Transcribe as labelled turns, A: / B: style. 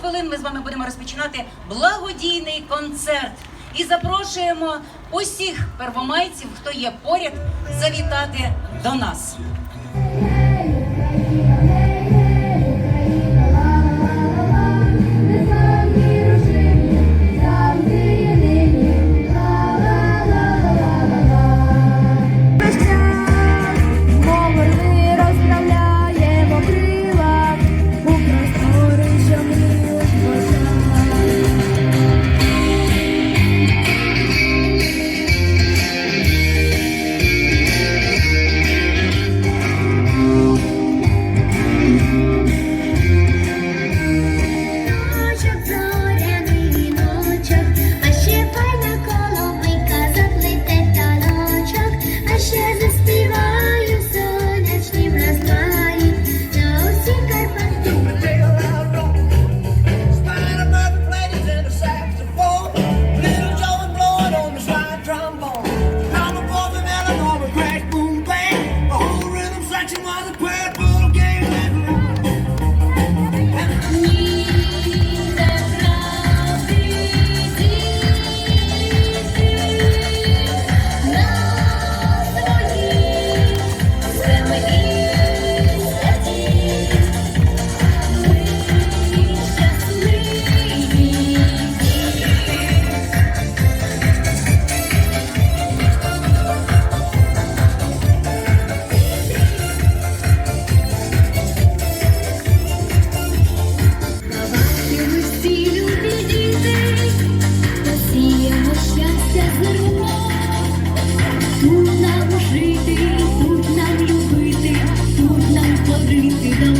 A: хвилин ми з вами будемо розпочинати благодійний концерт. І запрошуємо усіх первомайців, хто є поряд, завітати до нас. glad. 你